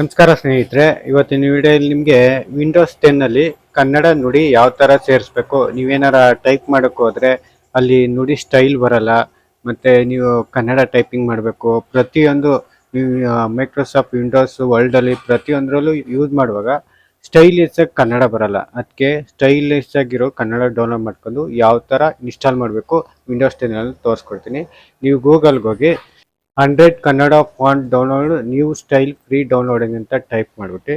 ನಮಸ್ಕಾರ ಸ್ನೇಹಿತರೆ, ಇವತ್ತಿನ ವಿಡಿಯೋಲಿ ನಿಮಗೆ ವಿಂಡೋಸ್ ಟೆನ್ನಲ್ಲಿ ಕನ್ನಡ ನುಡಿ ಯಾವ ಥರ ಸೇರಿಸ್ಬೇಕು, ನೀವೇನಾರ ಟೈಪ್ ಮಾಡೋಕ್ಕೆ ಹೋದರೆ ಅಲ್ಲಿ ನುಡಿ ಸ್ಟೈಲ್ ಬರಲ್ಲ, ಮತ್ತು ನೀವು ಕನ್ನಡ ಟೈಪಿಂಗ್ ಮಾಡಬೇಕು, ಪ್ರತಿಯೊಂದು ಮೈಕ್ರೋಸಾಫ್ಟ್ ವಿಂಡೋಸ್ ವರ್ಲ್ಡಲ್ಲಿ ಪ್ರತಿಯೊಂದರಲ್ಲೂ ಯೂಸ್ ಮಾಡುವಾಗ ಸ್ಟೈಲಿಶ್ ಆಗಿ ಕನ್ನಡ ಬರಲ್ಲ. ಅದಕ್ಕೆ ಸ್ಟೈಲಿಶ್ ಆಗಿರೋ ಕನ್ನಡ ಡೌನ್ಲೋಡ್ ಮಾಡ್ಕೊಂಡು ಯಾವ ಥರ ಇನ್ಸ್ಟಾಲ್ ಮಾಡಬೇಕು ವಿಂಡೋಸ್ ಟೆನ್ನಲ್ಲಿ ತೋರಿಸ್ಕೊಡ್ತೀನಿ. ನೀವು ಗೂಗಲ್ಗೆ ಹೋಗಿ hundred Kannada font download new style free downloading ಅಂತ ಟೈಪ್ ಮಾಡಿಬಿಟ್ಟು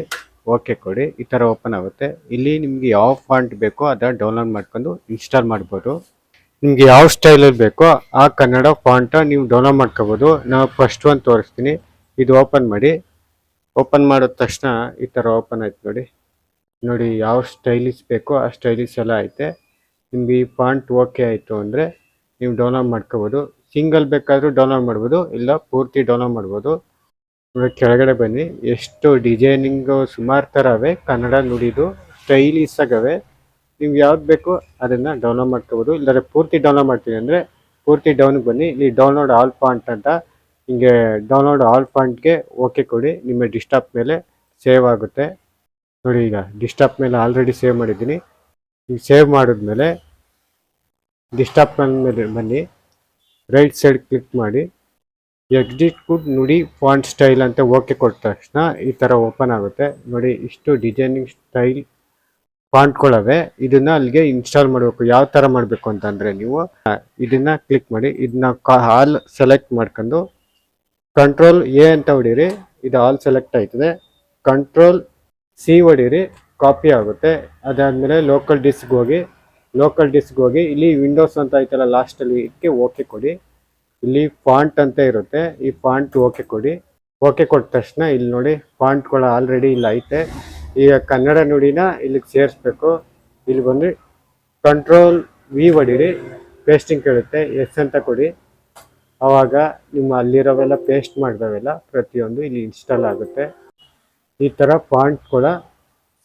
ಓಕೆ ಕೊಡಿ. ಈ ಥರ ಓಪನ್ ಆಗುತ್ತೆ. ಇಲ್ಲಿ ನಿಮಗೆ ಯಾವ ಫಾಂಟ್ ಬೇಕೋ ಅದನ್ನು ಡೌನ್ಲೋಡ್ ಮಾಡ್ಕೊಂಡು ಇನ್ಸ್ಟಾಲ್ ಮಾಡ್ಬೋದು. ನಿಮಗೆ ಯಾವ ಸ್ಟೈಲಲ್ಲಿ ಬೇಕೋ ಆ ಕನ್ನಡ ಫಾಂಟ ನೀವು ಡೌನ್ಲೋಡ್ ಮಾಡ್ಕೋಬೋದು. ನಾವು ಫಸ್ಟ್ ಒಂದು ತೋರಿಸ್ತೀನಿ. ಇದು ಓಪನ್ ಮಾಡಿ. ಓಪನ್ ಮಾಡಿದ ತಕ್ಷಣ ಈ ಥರ ಓಪನ್ ಆಯ್ತು ನೋಡಿ. ನೋಡಿ ಯಾವ ಸ್ಟೈಲಿಶ್ ಬೇಕೋ ಆ ಸ್ಟೈಲಿಶ್ ಎಲ್ಲ ಐತೆ. ನಿಮಗೆ ಈ ಫಾಂಟ್ ಓಕೆ ಆಯಿತು ಅಂದರೆ ನೀವು ಡೌನ್ಲೋಡ್ ಮಾಡ್ಕೋಬೋದು. ಸಿಂಗಲ್ ಬೇಕಾದರೂ ಡೌನ್ಲೋಡ್ ಮಾಡ್ಬೋದು, ಇಲ್ಲ ಪೂರ್ತಿ ಡೌನ್ಲೋಡ್ ಮಾಡ್ಬೋದು. ಕೆಳಗಡೆ ಬನ್ನಿ, ಎಷ್ಟು ಡಿಸೈನಿಂಗು ಸುಮಾರು ಥರ ಅವೆ ಕನ್ನಡ ನುಡಿದು ಸ್ಟೈಲಿಸ್ ಆಗವೆ. ನಿಮ್ಗೆ ಯಾವ್ದು ಬೇಕು ಅದನ್ನು ಡೌನ್ಲೋಡ್ ಮಾಡ್ಕೋಬೋದು, ಇಲ್ಲಾಂದರೆ ಪೂರ್ತಿ ಡೌನ್ಲೋಡ್ ಮಾಡ್ತೀನಿ ಅಂದರೆ ಪೂರ್ತಿ ಡೌನ್ಗೆ ಬನ್ನಿ. ಇಲ್ಲಿ ಡೌನ್ಲೋಡ್ ಆಲ್ ಫಾಂಟ್ ಅಂತ ಹಿಂಗೆ ಡೌನ್ಲೋಡ್ ಆಲ್ ಫಾಂಟ್ಗೆ ಓಕೆ ಕೊಡಿ. ನಿಮ್ಮ ಡಿಸ್ಟಾಪ್ ಮೇಲೆ ಸೇವ್ ಆಗುತ್ತೆ. ನೋಡಿ ಈಗ ಡಿಸ್ಟಾಪ್ ಮೇಲೆ ಆಲ್ರೆಡಿ ಸೇವ್ ಮಾಡಿದ್ದೀನಿ. ಈಗ ಸೇವ್ ಮಾಡಿದ್ಮೇಲೆ ಡಿಸ್ಟಾಪ್ ಮೇಲೆ ಬನ್ನಿ. ರೈಟ್ ಸೈಡ್ ಕ್ಲಿಕ್ ಮಾಡಿ exit good Nudi font style ಅಂತ ಓಕೆ ಕೊಟ್ಟ ತಕ್ಷಣ ಈ ಥರ ಓಪನ್ ಆಗುತ್ತೆ. ನೋಡಿ, ಇಷ್ಟು ಡಿಸೈನಿಂಗ್ ಸ್ಟೈಲ್ ಫಾಂಟ್ಗಳವೆ. ಇದನ್ನ ಅಲ್ಲಿಗೆ ಇನ್ಸ್ಟಾಲ್ ಮಾಡಬೇಕು. ಯಾವ ಥರ ಮಾಡಬೇಕು ಅಂತಂದರೆ ನೀವು ಇದನ್ನ ಕ್ಲಿಕ್ ಮಾಡಿ. ಇದನ್ನ ಆಲ್ ಸೆಲೆಕ್ಟ್ ಮಾಡ್ಕೊಂಡು ಕಂಟ್ರೋಲ್ ಎ ಅಂತ ಹೊಡೀರಿ. ಇದು ಆಲ್ ಸೆಲೆಕ್ಟ್ ಆಯ್ತದೆ. ಕಂಟ್ರೋಲ್ ಸಿ ಹೊಡೀರಿ. ಕಾಪಿ ಆಗುತ್ತೆ. ಅದಾದಮೇಲೆ ಲೋಕಲ್ ಡಿಸ್ಕ್ ಹೋಗಿ ಲೋಕಲ್ ಡಿಸ್ಕ್ ಹೋಗಿ, ಇಲ್ಲಿ ವಿಂಡೋಸ್ ಅಂತ ಐತಲ್ಲ ಲಾಸ್ಟಲ್ಲಿ ಇದಕ್ಕೆ ಓಕೆ ಕೊಡಿ. ಇಲ್ಲಿ ಫಾಂಟ್ ಅಂತ ಇರುತ್ತೆ, ಈ ಫಾಂಟ್ ಓಕೆ ಕೊಡಿ. ಓಕೆ ಕೊಟ್ಟ ತಕ್ಷಣ ಇಲ್ಲಿ ನೋಡಿ ಫಾಂಟ್ಗಳು ಆಲ್ರೆಡಿ ಇಲ್ಲಿ ಐತೆ. ಈಗ ಕನ್ನಡ ನುಡಿನ ಇಲ್ಲಿಗೆ ಸೇರಿಸ್ಬೇಕು. ಇಲ್ಲಿ ಬಂದು ಕಂಟ್ರೋಲ್ ವಿ ಹೊಡೀರಿ ಪೇಸ್ಟಿಂಗ್ ಕೇಳುತ್ತೆ ಎಸ್ ಅಂತ ಕೊಡಿ. ಆವಾಗ ನಿಮ್ಮ ಅಲ್ಲಿರೋವೆಲ್ಲ ಪೇಸ್ಟ್ ಮಾಡಿದವೆಲ್ಲ ಪ್ರತಿಯೊಂದು ಇಲ್ಲಿ ಇನ್ಸ್ಟಾಲ್ ಆಗುತ್ತೆ. ಈ ಥರ ಫಾಂಟ್ ಕೂಡ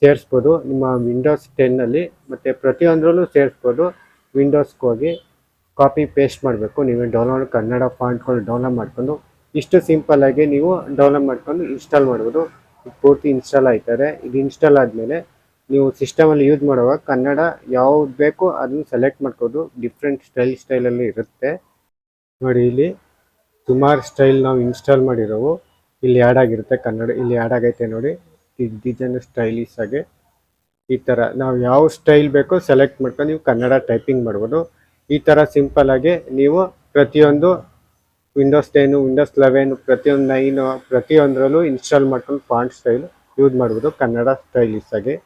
ಸೇರಿಸ್ಬೋದು. ನಿಮ್ಮ ವಿಂಡೋಸ್ ಟೆನ್ನಲ್ಲಿ ಮತ್ತು ಪ್ರತಿಯೊಂದರಲ್ಲೂ ಸೇರಿಸ್ಬೋದು. ವಿಂಡೋಸ್ಗೆ ಹೋಗಿ ಕಾಪಿ ಪೇಸ್ಟ್ ಮಾಡಬೇಕು. ನೀವೇ ಡೌನ್ಲೋಡ್ ಕನ್ನಡ ಫಾಂಟ್ಗಳು ಡೌನ್ಲೋಡ್ ಮಾಡ್ಕೊಂಡು ಇಷ್ಟು ಸಿಂಪಲ್ಲಾಗಿ ನೀವು ಡೌನ್ಲೋಡ್ ಮಾಡ್ಕೊಂಡು ಇನ್ಸ್ಟಾಲ್ ಮಾಡ್ಬೋದು. ಪೂರ್ತಿ ಇನ್ಸ್ಟಾಲ್ ಆಯ್ತಾರೆ. ಇದು ಇನ್ಸ್ಟಾಲ್ ಆದಮೇಲೆ ನೀವು ಸಿಸ್ಟಮಲ್ಲಿ ಯೂಸ್ ಮಾಡುವಾಗ ಕನ್ನಡ ಯಾವ್ದು ಬೇಕೋ ಅದನ್ನು ಸೆಲೆಕ್ಟ್ ಮಾಡ್ಕೋದು ಡಿಫ್ರೆಂಟ್ ಸ್ಟೈಲ್ ಸ್ಟೈಲಲ್ಲಿ ಇರುತ್ತೆ. ನೋಡಿ ಇಲ್ಲಿ ಸುಮಾರು ಸ್ಟೈಲ್ ನಾವು ಇನ್ಸ್ಟಾಲ್ ಮಾಡಿರೋವು. ಇಲ್ಲಿ ಆ್ಯಡ್ ಆಗಿರುತ್ತೆ ಕನ್ನಡ. ಇಲ್ಲಿ ಆ್ಯಡ್ ಆಗೈತೆ ನೋಡಿ. ಡಿಸೈನ್ ಸ್ಟೈಲಿಶ್ ಆಗಿ ಈ ಥರ ನಾವು ಯಾವ ಸ್ಟೈಲ್ ಬೇಕೋ ಸೆಲೆಕ್ಟ್ ಮಾಡ್ಕೊಂಡು ನೀವು ಕನ್ನಡ ಟೈಪಿಂಗ್ ಮಾಡ್ಬೋದು. ಈ ಥರ ಸಿಂಪಲ್ ಆಗಿ ನೀವು ಪ್ರತಿಯೊಂದು ವಿಂಡೋಸ್ ಟೆನ್ ವಿಂಡೋಸ್ ಲೆವೆನ್ ಪ್ರತಿಯೊಂದು ನೈನು ಪ್ರತಿಯೊಂದರಲ್ಲೂ ಇನ್ಸ್ಟಾಲ್ ಮಾಡ್ಕೊಂಡು ಫಾಂಟ್ ಸ್ಟೈಲ್ ಯೂಸ್ ಮಾಡ್ಬೋದು ಕನ್ನಡ ಸ್ಟೈಲಿಶ್ ಆಗಿ.